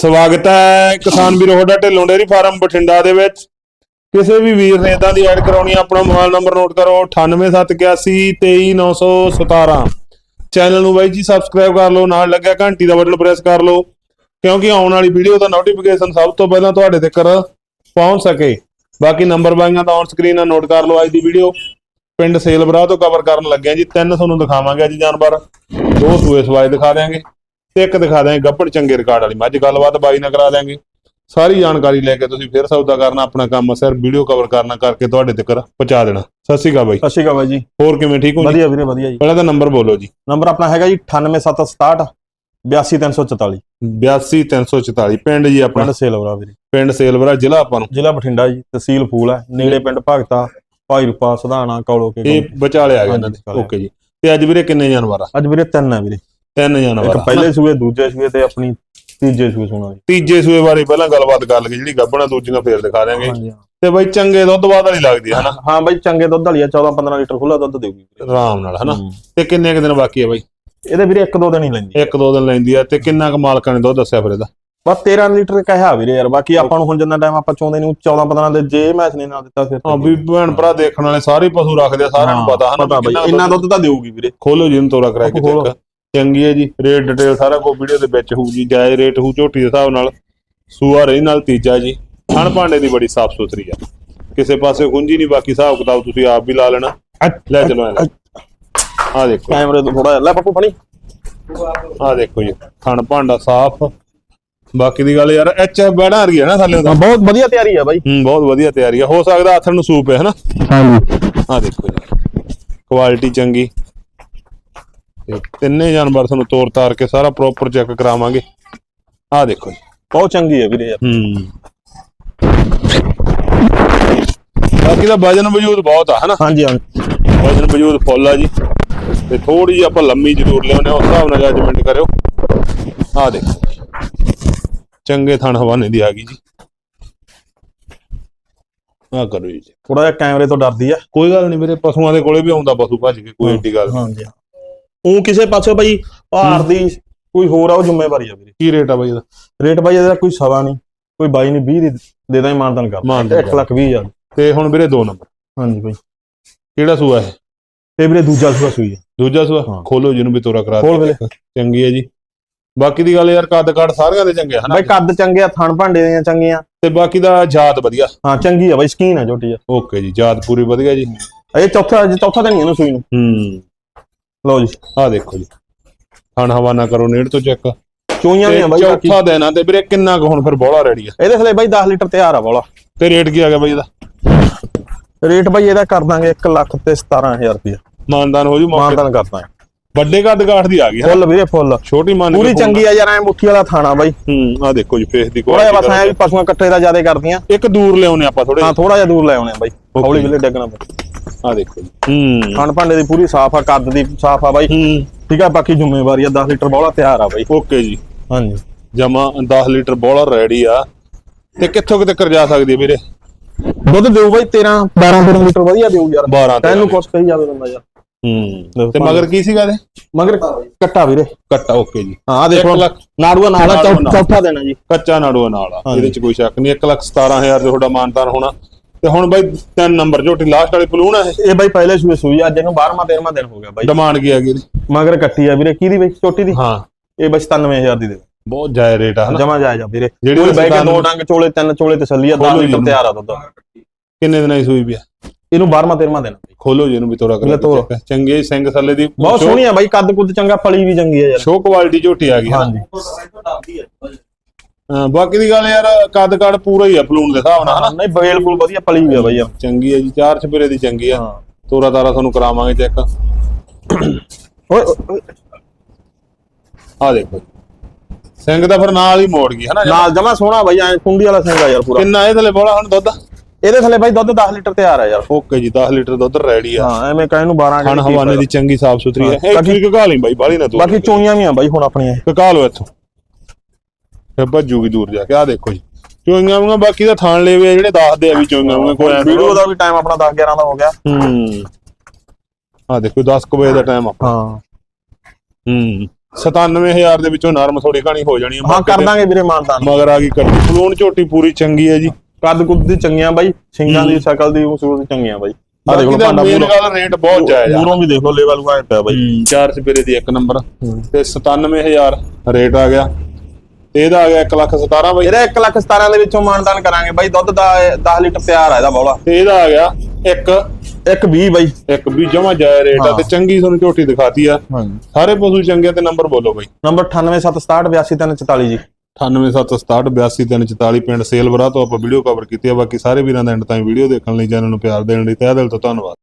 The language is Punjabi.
ਸਵਾਗਤ ਹੈ ਕਿਸਾਨ ਵੀਰੋ, ਤੁਹਾਡਾ ਢਿੱਲੋਂ ਡੇਅਰੀ ਫਾਰਮ ਬਠਿੰਡਾ ਦੇ ਵਿੱਚ। ਕਿਸੇ ਵੀ ਵੀਰ ਨੇ ਇਦਾਂ ਦੀ ਐਡ ਕਰਾਉਣੀ ਆਪਣਾ ਮੋਬਾਈਲ ਨੰਬਰ ਨੋਟ ਕਰੋ 9871823917 ਚੈਨਲ ਨੂੰ ਬਾਈ ਜੀ ਸਬਸਕ੍ਰਾਈਬ ਕਰ ਲਓ, ਨਾਲ ਲੱਗਿਆ ਘੰਟੀ ਦਾ ਬਟਨ ਪ੍ਰੈਸ ਕਰ ਲਓ, ਕਿਉਂਕਿ ਆਉਣ ਵਾਲੀ ਵੀਡੀਓ ਦਾ ਨੋਟੀਫਿਕੇਸ਼ਨ ਸਭ ਤੋਂ ਪਹਿਲਾਂ ਤੁਹਾਡੇ ਤੱਕ ਪਹੁੰਚ ਸਕੇ। ਬਾਕੀ ਨੰਬਰ ਬਾਈਆਂ ਤਾਂ ਔਨ ਸਕਰੀਨ ਨਾਲ ਨੋਟ ਕਰ ਲਓ ਅੱਜ ਦੀ ਵੀਡੀਓ। ਪਿੰਡ ਸੇਲਬਰਾ ਤੋਂ ਕਵਰ ਕਰਨ ਲੱਗਿਆ ਜੀ, ਤਿੰਨ ਤੁਹਾਨੂੰ ਦਿਖਾਵਾਂਗੇ ਅੱਜ ਜਾਨਵਰ। ਦੋ ਸੂਏ ਸਵਾਏ ਦਿਖਾ ਦਿਆਂਗੇ। ਤੇ ਇੱਕ ਦਿਖਾ ਦਿਆਂਗੇ ਗੱਭਣ ਚੰਗੇ ਰਿਕਾਰਡ ਵਾਲੀ। ਮੱਝ ਗੱਲਬਾਤ ਬਾਈ ਨਾਲ ਕਰਾ ਦਿਆਂਗੇ। ਸਾਰੀ ਜਾਣਕਾਰੀ ਲੈ ਕੇ ਤੁਸੀਂ ਫਿਰ ਸੌਦਾ ਕਰਨਾ ਆਪਣਾ ਕੰਮ ਸਿਰ ਵੀਡੀਓ ਕਵਰ ਕਰਨਾ ਕਰਕੇ ਤੁਹਾਡੇ ਤੱਕ ਪਹੁੰਚਾ ਦੇਣਾ। ਸਤਿ ਸ਼੍ਰੀ ਅਕਾਲ ਬਾਈ। ਸਤਿ ਸ਼੍ਰੀ ਅਕਾਲ ਬਾਈ ਜੀ। ਹੋਰ ਕਿਵੇਂ ਠੀਕ ਹੋ ਜੀ? ਵਧੀਆ ਵੀਰੇ ਵਧੀਆ ਜੀ। ਪਹਿਲਾਂ ਤਾਂ ਨੰਬਰ ਬੋਲੋ ਜੀ। ਨੰਬਰ ਆਪਣਾ ਹੈਗਾ ਜੀ 98767 82344 82344 ਪਿੰਡ ਜੀ ਆਪਣਾ? ਪਿੰਡ ਸੇਲਵਰਾ ਵੀਰੇ। ਪਿੰਡ ਸੇਲਬਰਾ ਜ਼ਿਲ੍ਹਾ ਆਪਾਂ ਨੂੰ? ਜ਼ਿਲ੍ਹਾ ਬਠਿੰਡਾ ਜੀ ਤਹਿਸੀਲ ਫੂਲ ਹੈ। ਨੇੜੇ ਪਿੰਡ ਭਗਤਾ ਭਾਈ ਰੂਪਾ ਸੁਧਾਣਾ ਕੌਲੋ ਕੇ ਇਹ ਵਿਚਾਲੇ ਆ ਗਏ ਇਹਨਾਂ ਦੇ। ਓਕੇ ਜੀ। ਤੇ ਅੱਜ ਵੀਰੇ ਕਿੰਨੇ ਜਾਨਵਰ ਆ? ਅੱਜ ਵੀਰੇ ਤਿੰਨ ਹੈ ਵੀਰੇ। ਤਿੰਨ ਜਾਨਵਰ ਇੱਕ ਆ ਪਹਿਲੇ ਸੂਏ ਦੂਜੇ ਸੂਏ ਤੇ ਆਪਣੀ ਤੀਜੇ ਸੂਏ ਸੁਣਾ ਜੀ ਤੀਜੇ ਸੂਏ ਬਾਰੇ ਪਹਿਲਾਂ ਗੱਲਬਾਤ ਕਰ ਲਈਏ ਜਿਹੜੀ ਗੱਭਣਾ ਦੂਜੀਆਂ ਫੇਰ ਦਿਖਾ ਦਿਆਂਗੇ। ਹਾਂਜੀ ਹਾਂ। ਤੇ ਬਾਈ ਚੰਗੇ ਦੁੱਧ ਬਾਦ ਵਾਲੀ ਲੱਗਦੀ ਹੈ ਹਨਾ? ਹਾਂ ਬਾਈ ਚੰਗੇ ਦੁੱਧ ਵਾਲੀ ਆ 14 15 ਲੀਟਰ ਖੁੱਲਾ ਦੁੱਧ ਦੇਊਗੀ। ਵੀਰੇ ਆਰਾਮ ਨਾਲ ਹਨਾ? ਹੂੰ। ਤੇ ਕਿੰਨੇ ਕੁ ਦਿਨ ਬਾਕੀ ਹੈ ਬਾਈ? ਇਹਦੇ ਵੀਰੇ ਇੱਕ ਦੋ ਦਿਨ ਹੀ ਲੈਂਦੀ ਇੱਕ ਦੋ ਦਿਨ ਲੈਂਦੀ ਆ ਤੇ ਕਿੰਨਾ ਕੁ ਮਾਲਕਾਂ ਨੇ ਦੁੱਧ ਦੱਸਿਆ ਫਿਰ ਇਹਦਾ? ਬਸ 13 ਲੀਟਰ ਕਹਿਆ ਵੀਰੇ ਯਾਰ ਬਾਕੀ ਆਪਾਂ ਨੂੰ ਹੁਣ ਜਿੰਨਾ ਟਾਈਮ ਆਪਾਂ ਚਾਹੁੰਦੇ ਨਹੀਂ 14 15 ਦੇ ਜੇ ਮੈਚ ਨੇ ਨਾ ਦਿੱਤਾ ਫਿਰ ਹਾਂ ਵੀ ਭੈਣ ਭਰਾ ਦੇਖਣ ਵਾਲੇ ਸਾਰੇ ਪਸ਼ੂ ਰੱਖਦੇ ਆ ਸਾਰਿਆਂ ਨੂੰ ਪਤਾ ਹਨਾ ਪਤਾ ਵੀ ਬਾਈ ਕਿੰਨਾ ਇੰਨਾ ਦੁੱਧ ਤਾਂ ਦੇਊਗੀ ਵੀਰੇ। ਖੋਲੋ ਜੀ ਨੂੰ ਤੋਰਾ ਕਰਾ ਕੇ ਖੋਲੋ। ਚੰਗੀ ਹੈ ਜੀ ਰੇਟ ਡਿਟੇਲ ਸਾਰਾ ਕੋ ਵੀਡੀਓ ਦੇ ਵਿੱਚ ਹੋਊ ਜੀ ਜਾਇਜ਼ ਰੇਟ ਹੋਊ ਝੋਟੀ ਦੇ ਹਿਸਾਬ ਨਾਲ ਸੂਆ ਰਹੀ ਨਾਲ ਤੀਜਾ ਜੀ ਥਣ ਭਾਂਡੇ ਦੀ ਬੜੀ ਸਾਫ਼ ਸੁਥਰੀ ਆ। ਕਿਸੇ ਪਾਸੇ ਗੁੰਜੀ ਨਹੀਂ ਬਾਕੀ ਹਿਸਾਬ ਕਿਤਾਬ ਤੁਸੀਂ ਆਪ ਵੀ ਲਾ ਲੈਣਾ। ਲੈ ਚਲੋ ਆ ਦੇਖੋ। ਕੈਮਰੇ ਤੋਂ ਥੋੜਾ ਲੈ ਪੱਪੂ ਫਣੀ ਆ ਦੇਖੋ ਜੀ ਥਣ ਭਾਂਡਾ ਸਾਫ਼। ਬਾਕੀ ਦੀ ਗੱਲ ਯਾਰ ਐਚ ਐਫ ਬੈਣਾ ਆ ਰਹੀ ਹੈ ਨਾ ਥੱਲੇ ਤਾਂ। ਬਹੁਤ ਵਧੀਆ ਤਿਆਰੀ ਆ ਬਾਈ। ਹੂੰ ਬਹੁਤ ਵਧੀਆ ਤਿਆਰੀ ਆ। ਹੋ ਸਕਦਾ ਆਥਣ ਨੂੰ ਸੂਪ ਹੈ ਹਨਾ? ਹਾਂਜੀ। ਆ ਦੇਖੋ ਜੀ। ਕੁਆਲਿਟੀ ਚੰਗੀ। ਤੇ ਤਿੰਨੇ ਜਾਨਵਰ ਤੁਹਾਨੂੰ ਤੋਰ ਤਾਰ ਕੇ ਸਾਰਾ ਪ੍ਰੋਪਰ ਚੈੱਕ ਕਰਾਵਾਂਗੇ। ਆ ਦੇਖੋ ਜੀ ਬਹੁਤ ਚੰਗੀ ਹੈ ਵੀਰੇ ਯਾਰ। ਹੂੰ। ਬਾਕੀ ਦਾ ਵਜਨ ਵਜੂਦ ਬਹੁਤ ਆ ਹਨਾ? ਹਾਂਜੀ ਹਾਂਜੀ। ਵਜਨ ਵਜੂਦ ਫੁੱਲ ਆ ਜੀ। ਤੇ ਥੋੜੀ ਜਿਹੀ ਆਪਾਂ ਲੰਮੀ ਜ਼ਰੂਰ ਲਿਆਉਨੇ ਉਸ ਹਿਸਾਬ ਨਾਲ ਜੱਜਮੈਂਟ ਕਰਿਓ। ਆ ਦੇਖੋ ਚੰਗੇ ਥਣ ਹਵਾਨੇ ਦੀ ਆ ਗਈ ਜੀ। ਆ ਕਰੋ ਜੀ। ਥੋੜਾ ਜਿਹਾ ਕੈਮਰੇ ਤੋਂ ਡਰਦੀ ਆ। ਕੋਈ ਗੱਲ ਨਹੀਂ ਵੀਰੇ ਪਸ਼ੂਆਂ ਦੇ ਕੋਲੇ ਵੀ ਆਉਂਦਾ ਪਸ਼ੂ ਭੱਜ ਕੇ ਕੋਈ ਏਡੀ ਗੱਲ ਨਹੀਂ। ਹਾਂਜੀ। ਉਹ ਕਿਸੇ ਪਾਸੇ ਬਾਈ ਭਾਰ ਦੀ ਕੋਈ ਹੋਰ ਆ ਉਹ ਜ਼ਿੰਮੇਵਾਰੀ ਆ ਵੀਰੇ। ਕੀ ਰੇਟ ਆ ਬਾਈ ਇਹਦਾ? ਰੇਟ ਬਾਈ ਇਹਦਾ ਕੋਈ ਸਵਾ ਨਹੀਂ ਕੋਈ ਬਾਈ ਨਹੀਂ 20 ਦੀ ਦੇ ਦਾਂ ਮਾਨਦਾਨ ਕਰ। ਮਾਨਤਾਨ 1 ਲੱਖ 20 ਹਜ਼ਾਰ। ਤੇ ਹੁਣ ਵੀਰੇ ਦੋ ਨੰਬਰ। ਹਾਂਜੀ ਬਾਈ। ਕਿਹੜਾ ਸੂਆ ਹੈ ਤੇ ਵੀਰੇ ਦੂਜਾ ਸੂਆ ਸੂਈ ਹੈ ਦੂਜਾ ਸੂਆ? ਹਾਂ। ਖੋਲੋ ਜਿਹਨੂੰ ਵੀ ਤੋਰਾ ਕਰਾ ਖੋਲ ਦਿਓ। ਵੀਰੇ। ਚੰਗੀ ਹੈ ਜੀ। ਬਾਕੀ ਦੀ ਗੱਲ ਯਾਰ ਕੱਦ ਕਾਠ ਸਾਰਿਆਂ ਦੇ ਚੰਗੇ ਆ ਹਨਾ? ਬਾਈ ਕੱਦ ਚੰਗੇ ਆ ਥਣ ਭਾਂਡੇ ਦੀਆਂ ਚੰਗੀਆਂ। ਤੇ ਬਾਕੀ ਦਾ ਜਾਤ ਵਧੀਆ। ਹਾਂ ਚੰਗੀ ਆ ਬਾਈ ਸਕੀਨ ਆ ਝੋਟੀ ਆ। ਓਕੇ ਜੀ ਜਾਤ ਪੂਰੀ ਵਧੀਆ ਜੀ। ਇਹ ਚੌਥਾ ਅੱਜ ਚੌਥਾ ਦਿਨ ਹੀ ਇਹਨੂੰ ਸੂਈ ਨੂੰ। ਹੂੰ। ਲਓ ਜੀ ਆ ਦੇਖੋ ਜੀ। ਹਣ ਹਵਾਨਾ ਕਰੋ ਨੇੜ ਤੋਂ ਚੈੱਕ। ਚੋਈਆਂ ਵੀ ਆ ਬਾਈ। ਬਾਕੀ। ਚੌਥਾ ਦਿਨ ਆ ਤੇ ਵੀਰੇ ਕਿੰਨਾ ਕੁ ਹੁਣ ਫਿਰ ਬੋਲਾ ਰੈਡੀ ਆ। ਇਹਦੇ ਥਲੇ ਬਾਈ 10 ਲੀਟਰ ਤਿਆਰ ਆ ਬੋਲਾ ਤੇ ਰੇਟ ਕੀ ਆ ਗਿਆ ਬਾਈ ਇਹਦਾ? ਰੇਟ ਬਾਈ ਇਹਦਾ ਕਰ ਦਾਂਗੇ 1 ਲੱਖ ਤੇ 17000 ਰੁਪਏ ਮਾਨਦਾਨ ਹੋ ਜੂ ਮੌਕੇ ਮਾਨਦਾਨ ਕਰ ਦਾਂਗੇ। ਵੱਡੇ ਕੱਦ ਕਾਠ ਦੀ ਆ ਗਈ? ਫੁੱਲ ਵੀਰੇ ਫੁੱਲ। ਛੋਟੀ ਮੰਨ ਪੂਰੀ ਚੰਗੀ ਆ ਯਾਰ ਐ ਮੁੱਠੀ ਵਾਲਾ ਥਾਣਾ ਬਾਈ। ਹੂੰ ਆ ਦੇਖੋ ਜੀ ਫੇਸ ਦੀ ਥੋੜਾ ਜਿਹਾ ਬਸ ਐ quality ਪਸ਼ੂਆਂ ਕੱਟੇ ਦਾ ਜ਼ਿਆਦਾ ਕਰਦੀਆਂ। ਇੱਕ ਦੂਰ ਲਿਆਉਨੇ ਆਪਾਂ ਥੋੜੇ ਹਾਂ ਥੋੜਾ ਜਿਹਾ ਦੂਰ ਲੈ ਆਉਣੇ ਆ ਬਾਈ। ਹੌਲੀ ਵੇਲੇ ਡੱਗਣਾ ਆ ਦੇਖੋ ਜੀ। ਹੂੰ। ਖਾਣ ਭਾਂਡੇ ਦੀ ਪੂਰੀ ਸਾਫ਼ ਆ ਕੱਦ ਦੀ ਸਾਫ਼ ਆ ਬਾਈ। ਹੂੰ। ਠੀਕ ਆ ਬਾਕੀ ਜ਼ਿੰਮੇਵਾਰੀ ਆ 10 ਲੀਟਰ ਬੋਲਾ ਤਿਆਰ ਆ ਬਾਈ। ਓਕੇ ਜੀ। ਹਾਂਜੀ। ਜਮਾ 10 ਲੀਟਰ ਬੋਲਾ ਰੈਡੀ ਆ। ਤੇ ਕਿੱਥੋਂ ਕਿਤੇ ਕਰ ਜਾ ਸਕਦੀ ਹੈ ਵੀਰੇ? ਦੁੱਧ ਦਿਓ ਬਾਈ 13 12 13 ਲੀਟਰ ਵਧੀਆ ਦਿਓ ਯਾਰ। 12 ਤੈਨੂੰ ਕੁਛ ਕਹੀ ਜਾਵੇ ਬੰਦਾ ਯਾਰ। ਹੂੰ। ਤੇ ਮਗਰ ਕੀ ਸੀਗਾ ਦੇ ਮਗਰ ਕੱਟਾ ਵੀਰੇ। ਕੱਟਾ ਓਕੇ ਜੀ। ਹਾਂ ਆ ਦੇਖੋ। ਨਾੜੂਆ ਨਾਲ। ਚੌਥਾ ਦੇਣਾ ਜੀ। ਕੱਚਾ ਨਾੜੂਆ ਨਾਲ। ਇਹਦੇ ਚ ਕੋਈ ਸ਼ੱਕ ਨਹੀਂ। 1 ਲੱਖ 17000 ਦੇ ਤੁਹਾਡਾ ਮਾਨਤਾਨ ਹੋਣਾ। ਤੇ ਹੁਣ ਬਾਈ ਤਿੰਨ ਨੰਬਰ ਝੋਟੀ ਲਾਸਟ ਵਾਲੀ ਪਲੂਣ ਆ ਇਹ। ਬਾਈ ਪਹਿਲੇ ਸੂਏ ਸੂਈ ਅੱਜ ਇਹਨੂੰ 12ਵਾਂ 13ਵਾਂ ਦਿਨ ਹੋ ਗਿਆ ਬਾਈ। ਡਿਮਾਂਡ ਕੀ ਆ ਗਈ? ਮਗਰ ਕੱਟੀ ਆ ਵੀਰੇ ਕਿਹਦੀ ਬਾਈ? ਛੋਟੀ ਦੀ? ਹਾਂ। ਇਹ ਬਾਈ 97000 ਦੀ ਦੇ। ਬਹੁਤ ਜਾਇ ਰੇਟ ਆ ਹਨਾ? ਜਮਾ ਜਾਇ ਜਾ ਵੀਰੇ। ਜਿਹੜੀ ਬਾਈ ਕੇ ਦੋ ਡੰਗ ਚੋਲੇ ਤਿੰਨ ਚੋਲੇ ਤਸੱਲੀ ਆ 10 ਖੋਲੋ ਲੀਟਰ। ਤਿਆਰ ਆ ਦੁੱਧ। ਕਿੰਨੇ ਦਿਨਾਂ ਦੀ ਸੂਈ ਵੀ ਆ? ਇਹਨੂੰ 12ਵਾਂ 13ਵਾਂ ਦਿਨ ਖੋਲੋ ਜੀ ਇਹਨੂੰ ਵੀ ਤੋਰਾ। ਕਰ ਚੰਗੇ ਸਿੰਘ ਥੱਲੇ ਦੀ ਬਹੁਤ ਸੋਹਣੀ ਆ ਬਾਈ ਕੱਦ ਕੁੱਦ ਚੰਗਾ ਪਲੀ ਵੀ ਚੰਗੀ ਆ ਯਾਰ। ਸ਼ੋ ਕੁਆਲਿਟੀ ਝੋਟੀ ਆ ਗਈ? ਹਾਂਜੀ। ਬਾਕੀ ਦੀ ਗੱਲ ਯਾਰ ਕੱਦ ਕਾੜ ਪੂਰਾ ਹੀ ਆ ਪਲੂਣ ਦੇ ਹਿਸਾਬ ਨਾਲ ਹਨਾ? ਨਹੀਂ ਬੇਲ ਫੁੱਲ ਵਧੀਆ ਪਲੀ ਵੀ ਆ ਬਾਈ ਯਾਰ ਚੰਗੀ ਹੈ ਜੀ ਚਾਰ ਛਪੇਰੇ ਦੀ ਚੰਗੀ ਆ। ਤੋਰਾ ਤਾਰਾ ਤੁਹਾਨੂੰ ਕਰਾਵਾਂਗੇ ਚੈੱਕ। ਓਏ ਆ ਦੇਖੋ। ਸਿੰਘ ਦਾ ਫਿਰ ਨਾਲ ਹੀ ਮੋੜ ਗਈ ਹਨਾ? ਨਾਲ ਜਮਾ ਸੋਹਣਾ ਬਾਈ ਐ ਕੁੰਡੀ ਵਾਲਾ ਸਿੰਗਾ ਯਾਰ ਪੂਰਾ। ਕਿੰਨਾ ਇਹ ਥੱਲੇ ਬੋਲਾ ਹੁਣ ਦੁੱਧ? ਇਹਦੇ ਥੱਲੇ ਬਾਈ ਦੁੱਧ 10 ਲੀਟਰ ਤਿਆਰ ਆ ਯਾਰ। ਓਕੇ ਜੀ 10 ਲੀਟਰ ਦੁੱਧ ਰੈਡੀ ਆ। ਹਾਂ ਐਵੇਂ ਕਹਿ ਨੂੰ 12 ਖਾਣ ਹਵਾਨੇ ਦੀ ਚੰਗੀ ਸਾਫ਼ ਸੁਥਰੀ ਹੈ ਇਹ ਬਾਕੀ- ਕੀ ਲਈ ਬਾਈ ਬਾਲੀ ਨਾ ਤੂੰ ਬਾਕੀ ਚੋਈਆਂ ਵੀ ਆ ਬਾਈ ਹੁਣ ਆਪਣੀਆਂ। ਲਓ ਇੱਥੋਂ। ਫਿਰ ਭੱਜੂਗੀ ਦੂਰ ਜਾ ਕੇ ਆ ਦੇਖੋ ਜੀ। ਚੋਈਆਂ ਵਾਂਗਾ ਬਾਕੀ ਦਾ ਥਾਣ ਲੇਵੇ ਆ ਜਿਹੜੇ ਦੱਸਦੇ ਆ ਵੀ ਚੋਈਆਂ ਵਾਂਗਾ ਕੋਈ ਐਂ ਵੀਡੀਓ ਦਾ ਵੀ ਟਾਈਮ ਆਪਣਾ 10 11 ਦਾ ਹੋ ਗਿਆ। ਹੂੰ। ਆ ਦੇਖੋ 10 ਕੁ ਵਜੇ ਦਾ ਟਾਈਮ ਆ। ਹਾਂ। ਹੂੰ। 97000 ਦੇ ਵਿੱਚੋਂ ਨਰਮ ਥੋੜੀ ਘਣੀ ਹੋ ਜਾਣੀ ਹੈ ਹਾਂ ਕਰ। ਦਾਂਗੇ ਵੀਰੇ ਮਾਨਦਾਨ ਮਗਰ ਆ ਗਈ ਕੱਟੀ ਸਲੂਨ ਝੋਟੀ ਪੂਰੀ ਚੰਗੀ ਹੈ ਜੀ। ਕੱਦ ਕੁੱਦ ਦੀ ਚੰਗੀਆਂ ਬਾਈ। ਸਿੰਗਾਂ ਦੀ ਸ਼ਕਲ ਦੀ ਸੂਰਤ ਚੰਗੀਆਂ ਬਾਈ। ਆ ਦੇਖ ਲਓ ਭਾਂਡਾ ਮੇਨ ਪੂਰਾ ਗੱਲ ਰੇਟ ਬਹੁਤ ਜਾਇਜ਼ ਆ। ਮੂਰੋਂ ਵੀ ਦੇਖ ਲਓ ਲੈਵਲ ਵਾਇਟ ਪਿਆ ਬਾਈ। ਚਾਰ ਸਪੇਰੇ ਦੀ ਇੱਕ ਨੰਬਰ ਤੇ 97000 ਰੇਟ ਆ ਗਿਆ। ਤੇ ਇਹਦਾ ਆ ਗਿਆ 1 ਲੱਖ 17 ਬਾਈ। ਇਹਦਾ 1 ਲੱਖ 17 ਦੇ ਵਿੱਚੋਂ ਮਾਨਦਾਨ ਕਰਾਂਗੇ ਬਾਈ ਦੁੱਧ ਦਾ 10 ਲੀਟਰ ਤਿਆਰ ਆ ਇਹਦਾ ਬੌਲਾ। ਤੇ ਇਹਦਾ ਆ ਗਿਆ ਇੱਕ। ਇੱਕ 20 ਬਾਈ। ਇੱਕ ਵੀ ਜਮਾ ਜਾਇਜ਼ ਰੇਟ ਆ। ਤੇ ਚੰਗੀ ਤੁਹਾਨੂੰ ਝੋਟੀ ਦਿਖਾਤੀ ਆ। ਸਾਰੇ ਪਸ਼ੂ ਚੰਗੇ ਤੇ ਨੰਬਰ ਬੋਲੋ ਬਾਈ। ਨੰਬਰ 9876682344 ਜੀ। 9876682344 ਪਿੰਡ ਸੇਲਵਰਾ ਤੋਂ ਆਪਾਂ ਵੀਡੀਓ ਕਵਰ ਕੀਤੀ ਆ ਬਾਕੀ ਸਾਰੇ ਵੀਰਾਂ ਦਾ ਐਂਡ ਤਾਈਂ ਵੀਡੀਓ ਦੇਖਣ ਲਈ ਚੈਨਲ ਨੂੰ ਪਿਆਰ ਦੇਣ ਲਈ ਤਹਿ ਦਿਲ ਤੋਂ ਧੰਨਵਾਦ।